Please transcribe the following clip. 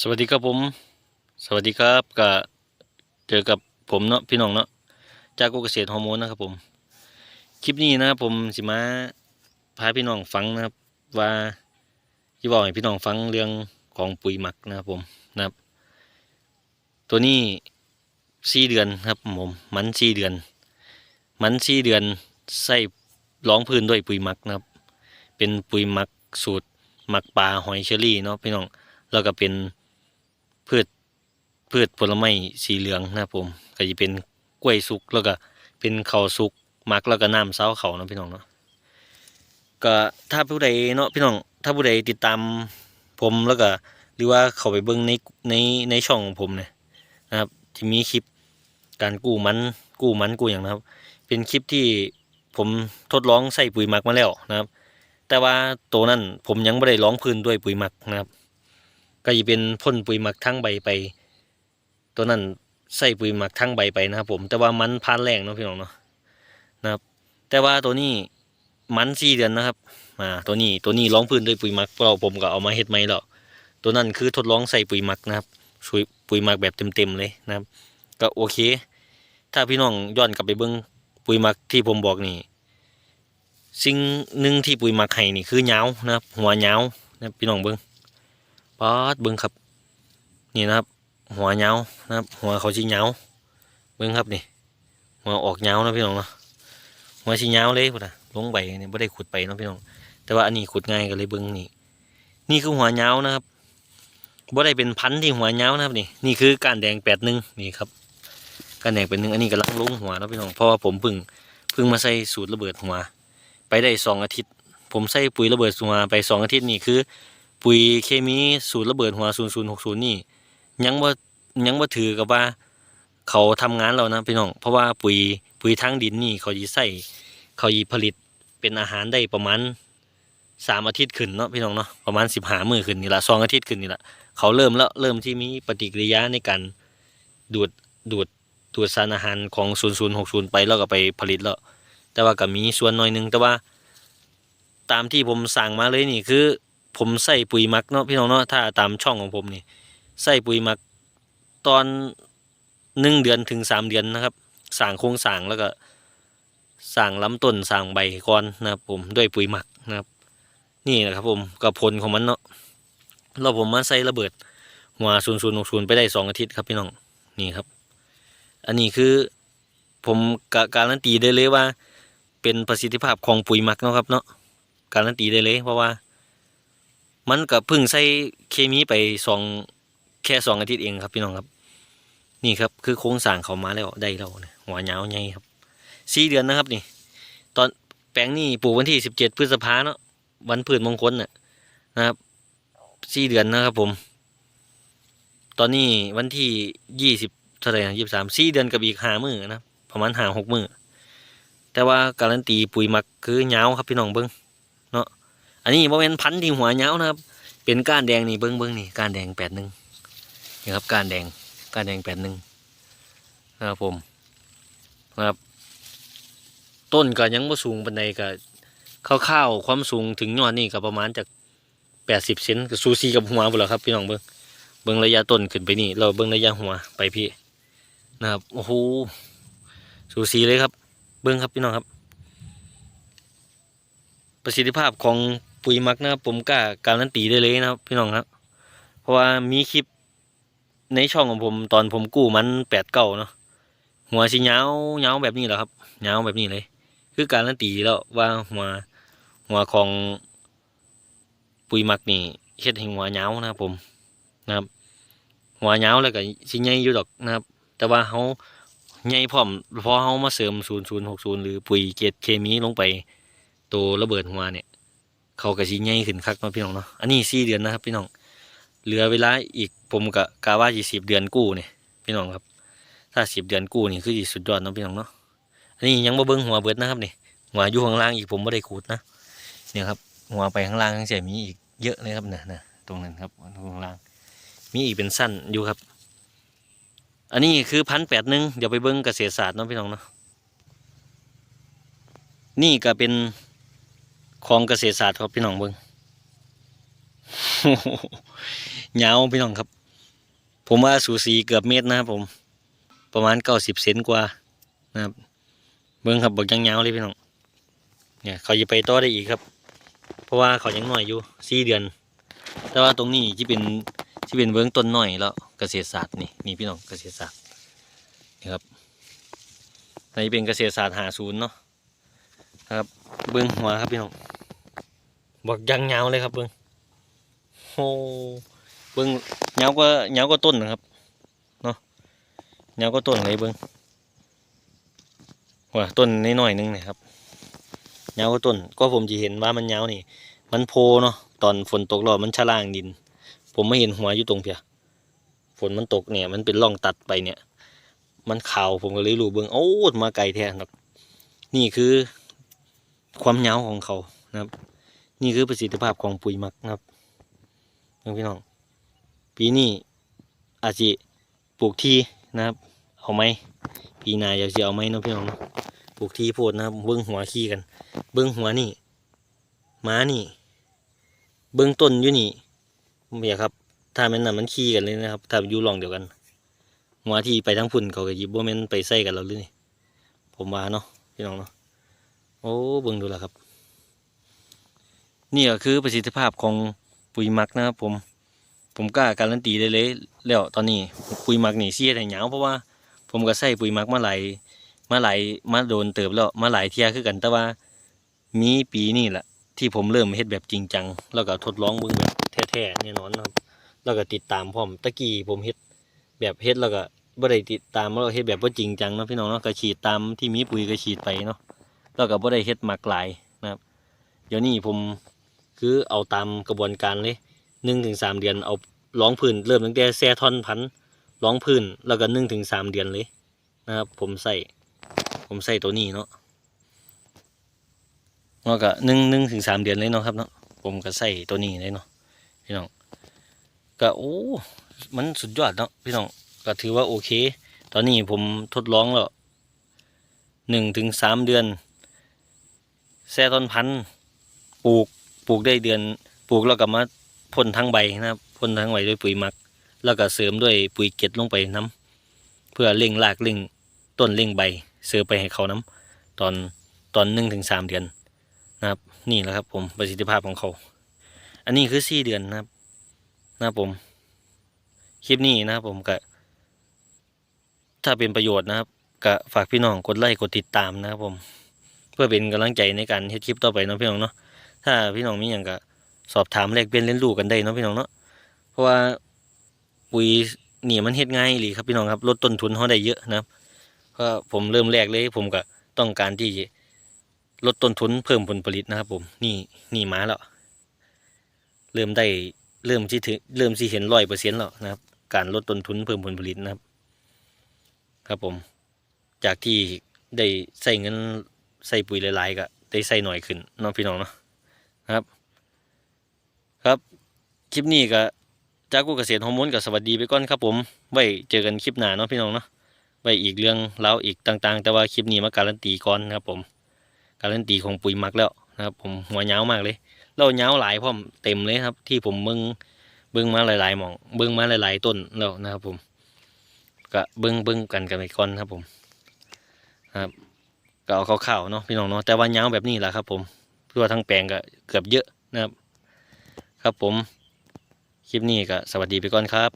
สวัสดีครับผม สวัสดีครับก็เจอกับผมเนาะพี่น้องเนาะจากกเกษตรฮอร์โมนนะครับผม คลิปนี้นะครับผมสิมาพาพี่น้องฟังนะครับ ว่าที่บอกให้พี่น้องฟังเรื่องของปุ๋ยหมักนะครับผมนะครับ ตัวนี้สี่เดือนครับผมมันสี่เดือน มันสี่เดือนใส่ร้องพื้นด้วยปุ๋ยหมักนะครับ เป็นปุ๋ยหมักสูตรหมักปลาหอยเชอรี่เนาะพี่น้องแล้วก็เป็น พืชพืชผลไม้สีเหลืองนะครับผมก็จะเป็นกล้วยสุกแล้วก็เป็นข้าวสุกมักแล้วก็น้ำเซ้าเขาเนาะพี่น้องเนาะก็ถ้าผู้ใดเนาะพี่น้องถ้าผู้ใดติดตามผมแล้วก็หรือว่าเข้าไปเบิ่งในในในช่องของผมเนี่ยนะครับที่มีคลิปการกู้มันกู้มันกู้อย่างนะครับ เป็นคลิปที่ผมทดลองใส่ปุ๋ยหมักมาแล้วนะครับ แต่ว่าตัวนั้นผมยังไม่ได้ร้องพื้นด้วยปุ๋ยหมักนะครับ ก็จะเป็นพ่นปุ๋ยหมักทั้งใบไป ตัวนั้นใส่ปุ๋ยหมักทั้งใบไปนะครับ ผม แต่ว่ามันพานแรงเนาะพี่น้องเนาะนะครับ แต่ว่าตัวนี้มันสี่เดือนนะครับอ่าตัวนี้ตัวนี้ร้องพื้นด้วยปุ๋ยหมักเราผมก็เอามาเฮ็ดไหมแล้วตัวนั้นคือทดลองใส่ปุ๋ยหมักนะครับปุ๋ยปุ๋ยหมักแบบเต็มๆเลยนะครับ ก็โอเค ถ้าพี่น้องย้อนกลับไปเบิ่งปุ๋ยหมักที่ผมบอกนี่สิ่งหนึ่งที่ปุ๋ยหมักให้นี่คือเหงานะครับ หัวเหงานะครับพี่น้องเบิ้ง ป๊อดเบิ้งครับ นี่นะครับ หัวเหงานะครับ หัวเขาชีเหงาเบิ้งครับนี่ หัวออกเหงานะพี่น้องเนาะหัวชีเหงาเลยพุ่นนะลงไปนี่ยไม่ได้ขุดไปนะพี่น้อง แต่ว่าอันนี้ขุดง่ายก็เลยเบิ้งนี่ นี่คือหัวเหงานะครับบ่ได้เป็นพันธุ์ที่หัวเหงานะครับนี่ นี่คือการแดงแปดหนึ่งนี่ครับ การแดงเป็นหนึ่งอันนี้กำลังลงหัวนะพี่น้อง เพราะว่าผมเพึ่งเพึ่งมาใส่สูตรระเบิดหัว ไปได้สองอาทิตย์ ผมใส่ปุ๋ยระเบิดหัวไปสองอาทิตย์นี่คือ ปุ๋ยเคมีสูตรระเบิดหัวศูนย์ศูนย์หกศูนย์นี่ ยังว่ายังว่าถือกับว่า เขาทำงานเรานะพี่น้อง เพราะว่าปุ๋ยปุ๋ยทางดินนี่เขายีใส่เขายีผลิตเป็นอาหารได้ประมาณสามอาทิตย์ขึ้นเนาะพี่น้องเนาะประมาณสิบหามือขึ้นนี่ละสองอาทิตย์ขึ้นนี่ละเขาเริ่มแล้วเริ่มที่มีปฏิกิริยาในการดูดดูดดูดสารอาหารของศูนย์ศูนย์หกศูนย์ไปแล้วก็ไปผลิตแล้วแต่ว่าก็มีส่วนน้อยหนึงแต่ว่า ตามที่ผมสั่งมาเลยนี่คือ ผมใส่ปุ๋ยหมักเนาะพี่น้องเนาะถ้าตามช่องของผมนี่ใส่ปุ๋ยหมักตอนหนึ่งเดือนถึงสามเดือนนะครับสั่งโครงสั่งแล้วก็สั่งลำต้นสั่งใบก่อนนะครับผมด้วยปุ๋ยหมักนะครับ นี่นะครับผมกับผลของมันเนาะเราผมมาใส่ระเบิดหัวศูนย์ศูนย์หกศูนย์ไปได้สองอาทิตย์ครับพี่น้องนี่ครับ อันนี้คือผมกการันตีได้เลยว่า เป็นประสิทธิภาพของปุ๋ยหมักนะครับเนาะการันตีได้เลยเพราะว่า มันก็เพิ่งใส่เคมีไปสองแค่สองอาทิตย์เองครับพี่น้องครับ นี่ครับคือโครงสร้างเขามาแล้วได้แล้วนะหัวเหงาใหญ่ครับสี่เดือนนะครับนี่ ตอนแปลงนี่ปลูกวันที่สิบเจ็ดพฤษภาเนาะวันพืชมงคลน่ะนะครับสี่เดือนนะครับผม ตอนนี้วันที่ยี่สิบเท่าไหร่ยี่สิบสามสี่เดือนกับอีกห้ามือนะประมาณห้าหกมือแต่ว่าการันตีปุ๋ยหมักคือเหงาครับพี่น้องเบิ้ง อันนี้โมเมนพันธุ์ที่หัวเหงานะครับ เป็นก้านแดงนี่เบิ้งเบิ้งนี่ก้านแดงแปดหนึ่งนี่ครับก้านแดงก้านแดงแปดหนึ่งนะครับผมนะครับ ต้นก็ยังบ่สูงปานใดก็ข้าวๆความสูงถึงยอดนี่ก็ประมาณจากแปดสิบเซนก็สูสีกับหัวบุหล้วครับพี่น้องเบิ้งเบิ้งระยะต้นขึ้นไปนี่ เราเบิ้งระยะหัวไปพี่นะครับโอ้โหสูสีเลยครับ เบิ้งครับพี่น้องครับ ประสิทธิภาพของ ปุ๋ยมักนะครับผมกล้าการันตีได้เลยนะครับ พี่น้องครับ เพราะว่ามีคลิปในช่องของผมตอนผมกู้มันแปดเก้าเนาะหัวสีเงาเงาแบบนี้แหละครับเงาแบบนี้เลย คือการันตีแล้วว่าหัวหัวของปุ๋ยมักนี่เฮ็ดให้หัวเงานะครับผมนะครับหัวเงาแล้วก็สิใหญ่อยู่ดอกนะครับ แต่ว่าเขาใหญ่พร้อมพอเขามาเสริมศูนย์ศูนย์หกศูนย์หรือปุ๋ยเกรดเคมีลงไป ตัวระเบิดหัวเนี่ย เขากระชิใหญ่ขึ้นคักเนาพี่น้องเนาะอันนี้สี่เดือนนะครับ พี่น้องเหลือเวลาอีกผมกะกาว่ายี่สิบเดือนกู้เนี่ยพี่น้องครับ ถ้าสิบเดือนกู้นี่คือสิสุดยอดเนาะพี่น้องเนาะอันนี้ยังบ่เบิ้งหัวเบิดนะครับนี่หัวอยู่ข้างล่างอีกผมไม่ได้ขูดนะเนี่ยครับหัวไปข้างล่างทั้งเสียมีอีกเยอะเลยครับเนี่ยนะตรงนั้นครับข้างล่าง มีอีกเป็นสั้นอยู่ครับ อันนี้คือพันแปดหนึ่งเดี๋ยวไปเบิ้งเกษตรศาสตร์เนาะพี่น้องเนาะนี่ก็เป็น ของเกษตรศาสตร์ครับพี่น้องเบิ้งเหงาพี่น้องครับ ผมว่าสูสีเกือบเมตรนะครับผม ประมาณเก้าสิบเซนกว่านะครับ เบิ้งครับบอกยังยาวเลยพี่น้องเนี่ยเขาจะไปต่อได้อีกครับ เพราะว่าเขายังหน่อยอยู่สี่เดือน แต่ว่าตรงนี้ที่เป็นที่เป็นเบิ้งต้นหน่อยแล้วเกษตรศาสตร์นี่นี่พี่น้องเกษตรศาสตร์นี่ครับอันนี้เป็นเกษตรศาสตร์หาศูนย์เนาะนะครับเบิ้งหัวครับพี่น้อง บอกยังยาเลยครับเบิ้งโอ้เบิ้งยาก็ยาก็ต้นนะครับเนาะยาก็ต้นเลยเบิ้งว่าต้นน้อยหนึงนะครับยาก็ต้นก็ผมจะเห็นว่ามันยานี่ มันโพเนาะตอนฝนตกแล้วมันชะล่างดิน ผมไม่เห็นหัวอยู่ตรงเพียฝนมันตกเนี่ย มันเป็นร่องตัดไปเนี่ย มันขาวผมก็เลยรู้เบื้องโอ้มาไกลแท้ครับนี่คือความยาของเขานะครับ นี่คือประสิทธิภาพของปุ๋ยหมักนะครับพี่น้อง ปีนี้อาจจะปลูกที่นะครับเอาไหมปีหน้าอยากจะเอาไหมเนาะพี่น้องปลูกที่โพดนะครับเบิ้งหัวขี้กัน เบิ้งหัวนี่หม้านี่ เบื้องต้นอยู่นี่เมียครับ ถ้ามันน่ะมันขี้กันเลยนะครับ ถ้าอยู่รองเดียวกันหัวที่ไปทั้งพุ่นเขาก็ยิบบ่แม่นไปใส่กันแล้วเลยนี่ผมว่าเนาะพี่น้องเนาะโอ้เบิ่งดูแล้วครับ นี่ก็คือประสิทธิภาพของปุ๋ยมักนะครับผม ผมกล้าการันตีได้เลย แล้วตอนนี้ปุ๋ยมักนี่เสียแต่เหยาเพราะว่าผมก็ใส่ปุ๋ยมักมาหลายมาหลายมาโดนเติบแล้วมาหลายเที่ยคือกันแต่ว่า มีปีนี่แหละที่ผมเริ่มเฮ็ดแบบจริงจัง แล้วก็ทดลองเบิ่งแบบแท้ๆแน่นอนครับ แล้วก็ติดตามพร้อมตะกี้ผมเฮ็ดแบบเฮ็ดแล้วก็บ่ได้ติดตามแล้วเฮ็ดแบบบ่จริงจังเนาะพี่น้องเนาะก็ฉีดตามที่มีปุ๋ยก็ฉีดไปเนาะแล้วก็บ่ได้เฮ็ดหมักหลายนะครับ เดี๋ยวนี้ผม คือเอาตามกระบวนการเลยหนึ่งถึงสามเดือนเอาร้องพื้นเริ่มตั้งแต่แซ่ท่อนพันร้องพื้นแล้วก็หนึ่งถึงสามเดือนเลยนะครับผมใส่ผมใส่ตัวนี้เนาะแล้วก็หนึ่งหนึ่งถึงสามเดือนเลยเนาะครับเนาะผมก็ใส่ตัวนี้เลยเนาะพี่น้องก็โอ้มันสุดยอดเนาะพี่น้องก็ถือว่าโอเค ตอนนี้ผมทดลองแล้วหนึ่งถึงสามเดือนแซ่ต้นพันธุ์ปลูก ปลูกได้เดือนปลูกแล้วก็มาพ่นทั้งใบนะครับพ่นทั้งใบด้วยปุ๋ยหมัก แล้วก็เสริมด้วยปุ๋ยเกล็ดลงไปน้ำเพื่อเร่งรากเร่งต้นเร่งใบ เสริมไปให้เขาน้ำตอนตอนหนึ่งถึงสามเดือนนะครับ นี่แหละครับผมประสิทธิภาพของเขา อันนี้คือสี่เดือนนะครับนะครับผม คลิปนี้นะครับผมก็ถ้าเป็นประโยชน์นะครับก็ฝากพี่น้องกดไลค์กดติดตามนะครับผม เพื่อเป็นกำลังใจในการเฮ็ดคลิปต่อไปเนาะพี่น้องเนาะ ถ้าพี่น้องมีอย่างก็สอบถามแลกเปลี่ยนเรียนรู้กันได้เนาะพี่น้องเนาะเพราะว่าปุ๋ยนี่มันเฮ็ดง่ายอีหลีครับพี่น้องครับลดต้นทุนเขาได้เยอะนะครับก็ผมเริ่มแรกเลยผมก็ต้องการที่ลดต้นทุนเพิ่มผลผลิตนะครับ ผมนี่นี่มาแล้วเริ่มได้เริ่มที่ถึงเริ่มที่เห็นร้อยเปอร์เซ็นต์แล้วนะครับ การลดต้นทุนเพิ่มผลผลิตนะครับ ครับผม จากที่ได้ใส่เงินใส่ปุ๋ยหลายๆก็ได้ใส่หน่อยขึ้นเน้องพี่น้องเนาะ ครับ ครับ คลิปนี้ก็จากกูเกษตรฮอร์โมนกับสวัสดีไปก่อนครับผม ไว้เจอกันคลิปหน้าเนาะพี่น้องเนาะ ไว้อีกเรื่องเล่าอีกต่างๆ แต่ว่าคลิปนี้มาการันตีก่อนนะครับผม การันตีของปุ๋ยหมักแล้วนะครับผมหัวเงามากเลย เราเงาหลายพร้อมเต็มเลยครับ ที่ผมเบิ่งเบิ่งมาหลายๆหมอง เบิ่งมาหลายๆต้นแล้วนะครับผม ก็เบิ่งเบิ่งกันกันไปก่อนครับผม ครับก็เอาข่าวๆเนาะพี่น้องเนาะแต่ว่าเงาแบบนี้แหละครับผม ทั่วทั้งแปลงก็เกือบเยอะนะครับ ครับผม คลิปนี้ก็สวัสดีไปก่อนครับ